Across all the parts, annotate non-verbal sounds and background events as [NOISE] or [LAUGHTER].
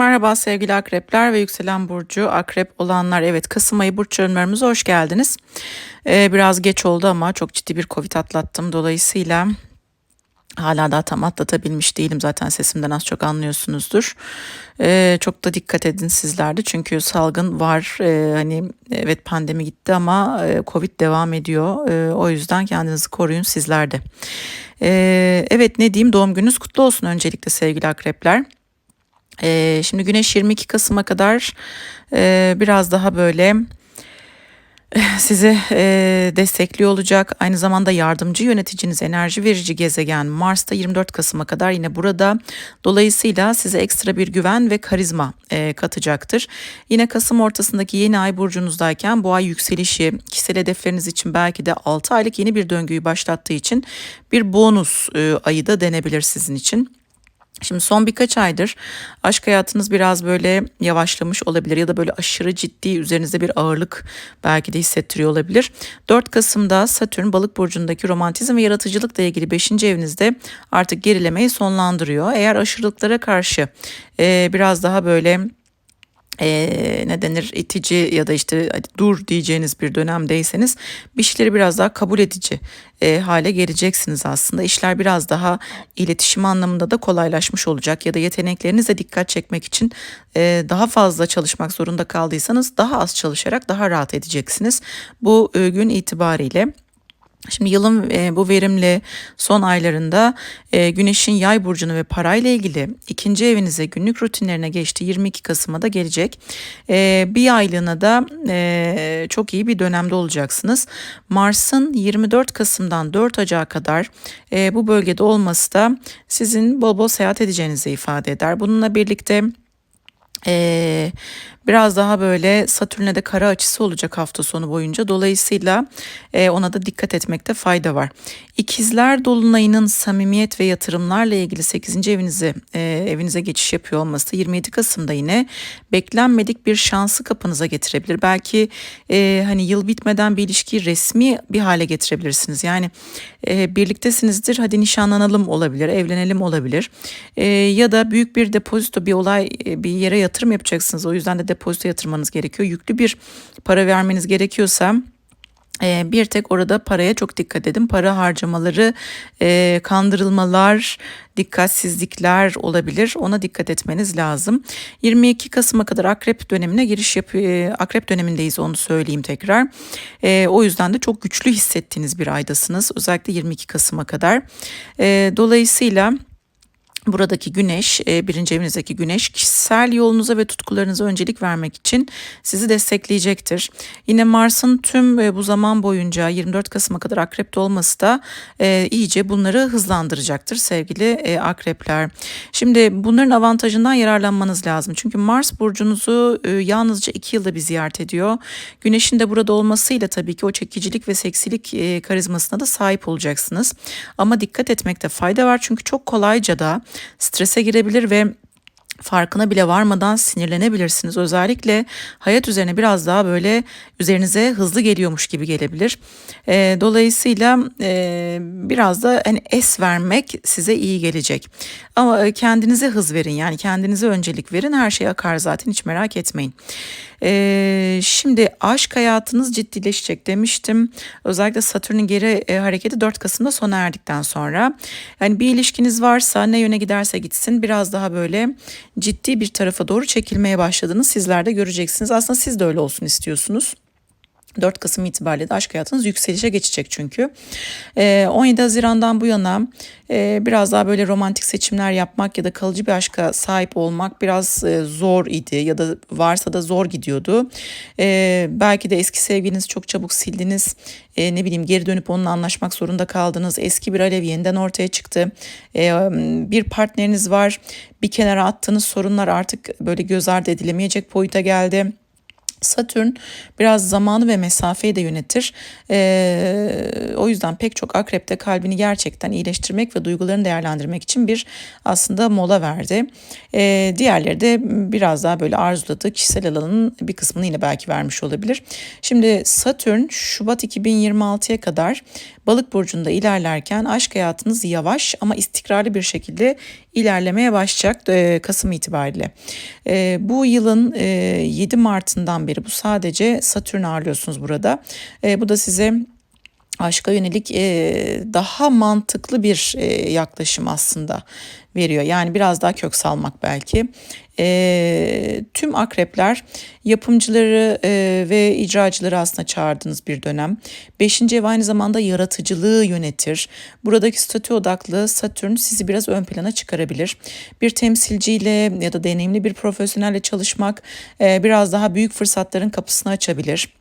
Merhaba sevgili akrepler ve yükselen burcu akrep olanlar. Evet Kasım ayı burç yorumlarımıza hoş geldiniz. Ee, biraz geç oldu ama çok ciddi bir covid atlattım. Dolayısıyla hala daha tam atlatabilmiş değilim. Zaten sesimden az çok anlıyorsunuzdur. Ee, çok da dikkat edin sizlerde çünkü salgın var. Ee, hani evet pandemi gitti ama e, covid devam ediyor. Ee, o yüzden kendinizi koruyun sizler de. Ee, evet ne diyeyim doğum gününüz kutlu olsun öncelikle sevgili akrepler. Ee, şimdi Güneş 22 Kasım'a kadar e, biraz daha böyle [LAUGHS] sizi e, destekliyor olacak. Aynı zamanda yardımcı yöneticiniz, enerji verici gezegen Mars da 24 Kasım'a kadar yine burada. Dolayısıyla size ekstra bir güven ve karizma e, katacaktır. Yine Kasım ortasındaki yeni ay burcunuzdayken bu ay yükselişi, kişisel hedefleriniz için belki de 6 aylık yeni bir döngüyü başlattığı için bir bonus e, ayı da denebilir sizin için. Şimdi son birkaç aydır aşk hayatınız biraz böyle yavaşlamış olabilir ya da böyle aşırı ciddi üzerinizde bir ağırlık belki de hissettiriyor olabilir. 4 Kasım'da Satürn balık burcundaki romantizm ve yaratıcılıkla ilgili 5. evinizde artık gerilemeyi sonlandırıyor. Eğer aşırılıklara karşı e, biraz daha böyle e, ne denir itici ya da işte dur diyeceğiniz bir dönemdeyseniz bir şeyleri biraz daha kabul edici e, hale geleceksiniz aslında. İşler biraz daha iletişim anlamında da kolaylaşmış olacak ya da yeteneklerinize dikkat çekmek için e, daha fazla çalışmak zorunda kaldıysanız daha az çalışarak daha rahat edeceksiniz. Bu e, gün itibariyle Şimdi yılın e, bu verimli son aylarında e, Güneş'in yay burcunu ve parayla ilgili ikinci evinize günlük rutinlerine geçti 22 Kasım'a da gelecek. E, bir aylığına da e, çok iyi bir dönemde olacaksınız. Mars'ın 24 Kasım'dan 4 Ocak'a kadar e, bu bölgede olması da sizin bol bol seyahat edeceğinizi ifade eder. Bununla birlikte... Ee, biraz daha böyle Satürn'e de kara açısı olacak hafta sonu boyunca. Dolayısıyla e, ona da dikkat etmekte fayda var. İkizler Dolunay'ın samimiyet ve yatırımlarla ilgili 8. evinize e, evinize geçiş yapıyor olması 27 Kasım'da yine beklenmedik bir şansı kapınıza getirebilir. Belki e, hani yıl bitmeden bir ilişkiyi resmi bir hale getirebilirsiniz. Yani e, birliktesinizdir hadi nişanlanalım olabilir, evlenelim olabilir. E, ya da büyük bir depozito bir olay e, bir yere yatırım yapacaksınız. O yüzden de depozito yatırmanız gerekiyor. Yüklü bir para vermeniz gerekiyorsa ee, bir tek orada paraya çok dikkat edin. Para harcamaları, e, kandırılmalar, dikkatsizlikler olabilir. Ona dikkat etmeniz lazım. 22 Kasım'a kadar akrep dönemine giriş yapıyor. E, akrep dönemindeyiz onu söyleyeyim tekrar. E, o yüzden de çok güçlü hissettiğiniz bir aydasınız. Özellikle 22 Kasım'a kadar. E, dolayısıyla Buradaki güneş, e, birinci evinizdeki güneş kişisel yolunuza ve tutkularınıza öncelik vermek için sizi destekleyecektir. Yine Mars'ın tüm e, bu zaman boyunca 24 Kasım'a kadar akrepte olması da e, iyice bunları hızlandıracaktır sevgili akrepler. Şimdi bunların avantajından yararlanmanız lazım. Çünkü Mars burcunuzu yalnızca iki yılda bir ziyaret ediyor. Güneşin de burada olmasıyla tabii ki o çekicilik ve seksilik karizmasına da sahip olacaksınız. Ama dikkat etmekte fayda var çünkü çok kolayca da strese girebilir ve farkına bile varmadan sinirlenebilirsiniz. Özellikle hayat üzerine biraz daha böyle üzerinize hızlı geliyormuş gibi gelebilir. E, dolayısıyla e, biraz da hani es vermek size iyi gelecek. Ama kendinize hız verin yani kendinize öncelik verin. Her şey akar zaten hiç merak etmeyin. Ee, şimdi aşk hayatınız ciddileşecek demiştim. Özellikle Satürn'ün geri e, hareketi 4 Kasım'da sona erdikten sonra. Yani bir ilişkiniz varsa ne yöne giderse gitsin biraz daha böyle ciddi bir tarafa doğru çekilmeye başladığını sizler de göreceksiniz. Aslında siz de öyle olsun istiyorsunuz. 4 Kasım itibariyle de aşk hayatınız yükselişe geçecek çünkü. E, 17 Haziran'dan bu yana e, biraz daha böyle romantik seçimler yapmak ya da kalıcı bir aşka sahip olmak biraz e, zor idi ya da varsa da zor gidiyordu. E, belki de eski sevginizi çok çabuk sildiniz. E, ne bileyim geri dönüp onunla anlaşmak zorunda kaldınız. Eski bir alev yeniden ortaya çıktı. Bir partneriniz var. Bir kenara attığınız sorunlar artık böyle göz ardı edilemeyecek boyuta geldi Satürn biraz zamanı ve mesafeyi de yönetir. Ee, o yüzden pek çok akrepte kalbini gerçekten iyileştirmek ve duygularını değerlendirmek için bir aslında mola verdi. Ee, diğerleri de biraz daha böyle arzuladığı kişisel alanın bir kısmını yine belki vermiş olabilir. Şimdi Satürn Şubat 2026'ya kadar Balık burcunda ilerlerken aşk hayatınız yavaş ama istikrarlı bir şekilde ilerlemeye başlayacak e, Kasım itibariyle. E, bu yılın e, 7 Mart'ından beri bu sadece Satürn ağırlıyorsunuz burada. E, bu da size aşka yönelik e, daha mantıklı bir e, yaklaşım aslında veriyor. Yani biraz daha kök salmak belki. E, tüm akrepler yapımcıları e, ve icracıları aslında çağırdığınız bir dönem. Beşinci ev aynı zamanda yaratıcılığı yönetir. Buradaki statü odaklı Satürn sizi biraz ön plana çıkarabilir. Bir temsilciyle ya da deneyimli bir profesyonelle çalışmak e, biraz daha büyük fırsatların kapısını açabilir.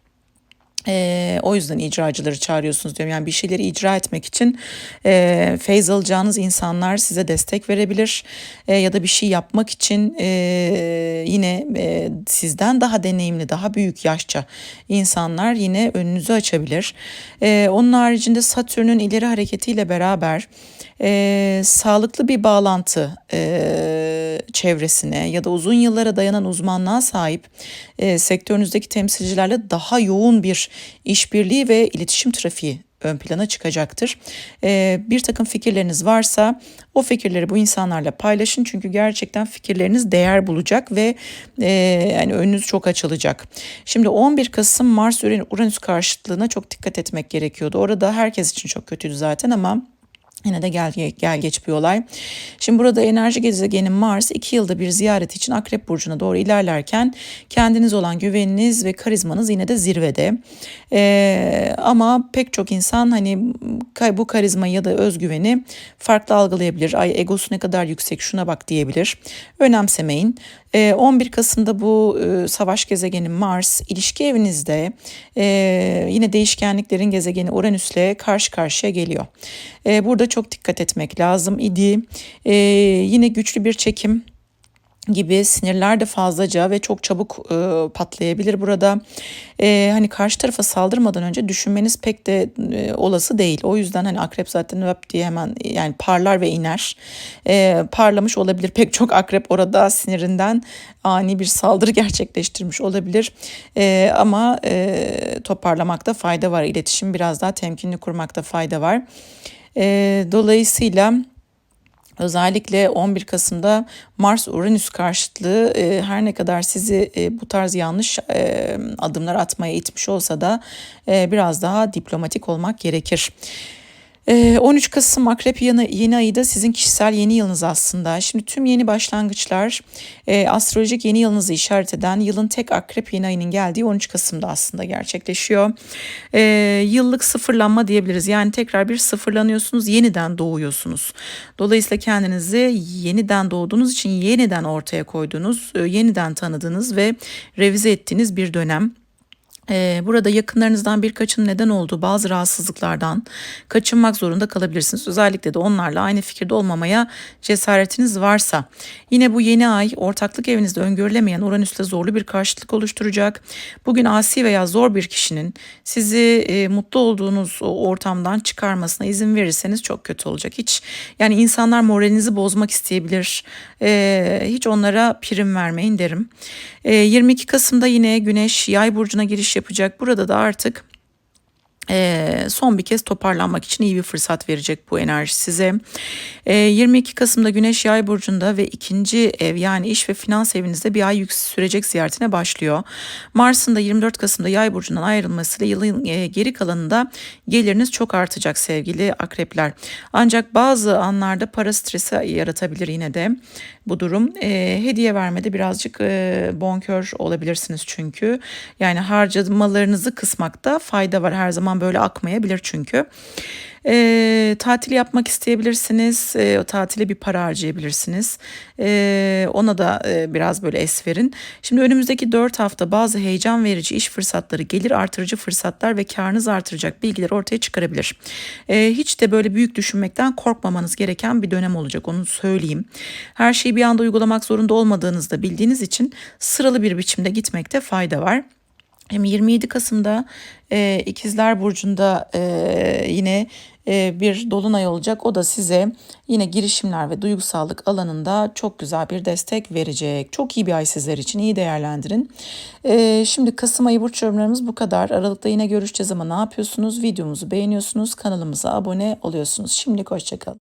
E, o yüzden icracıları çağırıyorsunuz diyorum. Yani bir şeyleri icra etmek için e, feyz alacağınız insanlar size destek verebilir. E, ya da bir şey yapmak için e, yine e, sizden daha deneyimli, daha büyük yaşça insanlar yine önünüzü açabilir. E, onun haricinde Satürn'ün ileri hareketiyle beraber e, sağlıklı bir bağlantı e, çevresine ya da uzun yıllara dayanan uzmanlığa sahip e, sektörünüzdeki temsilcilerle daha yoğun bir işbirliği ve iletişim trafiği ön plana çıkacaktır. Ee, bir takım fikirleriniz varsa o fikirleri bu insanlarla paylaşın çünkü gerçekten fikirleriniz değer bulacak ve e, yani önünüz çok açılacak. Şimdi 11 Kasım Mars Uranüs karşıtlığına çok dikkat etmek gerekiyordu. Orada herkes için çok kötüydü zaten ama Yine de gel, gel geç bir olay. Şimdi burada enerji gezegeni Mars iki yılda bir ziyaret için Akrep Burcu'na doğru ilerlerken kendiniz olan güveniniz ve karizmanız yine de zirvede. Ee, ama pek çok insan hani bu karizmayı ya da özgüveni farklı algılayabilir. Ay egosu ne kadar yüksek şuna bak diyebilir. Önemsemeyin. 11 ee, Kasım'da bu e, savaş gezegeni Mars ilişki evinizde e, yine değişkenliklerin gezegeni Uranüs'le karşı karşıya geliyor. E, burada çok dikkat etmek lazım idi. Yine güçlü bir çekim gibi sinirler de fazlaca ve çok çabuk e, patlayabilir burada. E, hani karşı tarafa saldırmadan önce düşünmeniz pek de e, olası değil. O yüzden hani akrep zaten öp diye hemen yani parlar ve iner. E, parlamış olabilir pek çok akrep orada sinirinden ani bir saldırı [LAUGHS] gerçekleştirmiş olabilir. E, ama e, toparlamakta fayda var. İletişim biraz daha temkinli kurmakta fayda var. E, dolayısıyla Özellikle 11 Kasım'da Mars-Uranüs karşıtlığı e, her ne kadar sizi e, bu tarz yanlış e, adımlar atmaya itmiş olsa da e, biraz daha diplomatik olmak gerekir. 13 ee, Kasım Akrep yeni, yeni ayı da sizin kişisel yeni yılınız aslında. Şimdi tüm yeni başlangıçlar e, astrolojik yeni yılınızı işaret eden yılın tek Akrep yeni ayının geldiği 13 Kasım'da aslında gerçekleşiyor. E, yıllık sıfırlanma diyebiliriz. Yani tekrar bir sıfırlanıyorsunuz, yeniden doğuyorsunuz. Dolayısıyla kendinizi yeniden doğduğunuz için yeniden ortaya koyduğunuz, e, yeniden tanıdığınız ve revize ettiğiniz bir dönem. Ee, burada yakınlarınızdan birkaçının neden olduğu bazı rahatsızlıklardan kaçınmak zorunda kalabilirsiniz. Özellikle de onlarla aynı fikirde olmamaya cesaretiniz varsa. Yine bu yeni ay ortaklık evinizde öngörülemeyen Uranüs'le zorlu bir karşıtlık oluşturacak. Bugün asi veya zor bir kişinin sizi e, mutlu olduğunuz ortamdan çıkarmasına izin verirseniz çok kötü olacak. Hiç yani insanlar moralinizi bozmak isteyebilir. E, hiç onlara prim vermeyin derim. E, 22 Kasım'da yine Güneş Yay burcuna giriş yapacak. Burada da artık e, son bir kez toparlanmak için iyi bir fırsat verecek bu enerji size. E, 22 Kasım'da Güneş Yay burcunda ve ikinci ev yani iş ve finans evinizde bir ay yük sürecek ziyaretine başlıyor. Mars'ın da 24 Kasım'da Yay burcundan ayrılmasıyla yılın e, geri kalanında geliriniz çok artacak sevgili akrepler. Ancak bazı anlarda para stresi yaratabilir yine de bu durum. E, hediye vermede birazcık e, bonkör olabilirsiniz çünkü. Yani harcamalarınızı kısmakta fayda var. Her zaman böyle akmayabilir çünkü. E, tatil yapmak isteyebilirsiniz. E, o tatile bir para harcayabilirsiniz. E, ona da e, biraz böyle es verin. Şimdi önümüzdeki 4 hafta bazı heyecan verici iş fırsatları, gelir artırıcı fırsatlar ve karınız artıracak bilgiler ortaya çıkarabilir. E, hiç de böyle büyük düşünmekten korkmamanız gereken bir dönem olacak onu söyleyeyim. Her şeyi bir anda uygulamak zorunda olmadığınızı da bildiğiniz için sıralı bir biçimde gitmekte fayda var. Hem 27 Kasım'da e, İkizler Burcu'nda e, yine e, bir dolunay olacak. O da size yine girişimler ve duygusallık alanında çok güzel bir destek verecek. Çok iyi bir ay sizler için iyi değerlendirin. E, şimdi Kasım ayı burç yorumlarımız bu kadar. Aralıkta yine görüşeceğiz ama ne yapıyorsunuz? Videomuzu beğeniyorsunuz, kanalımıza abone oluyorsunuz. Şimdilik hoşçakalın.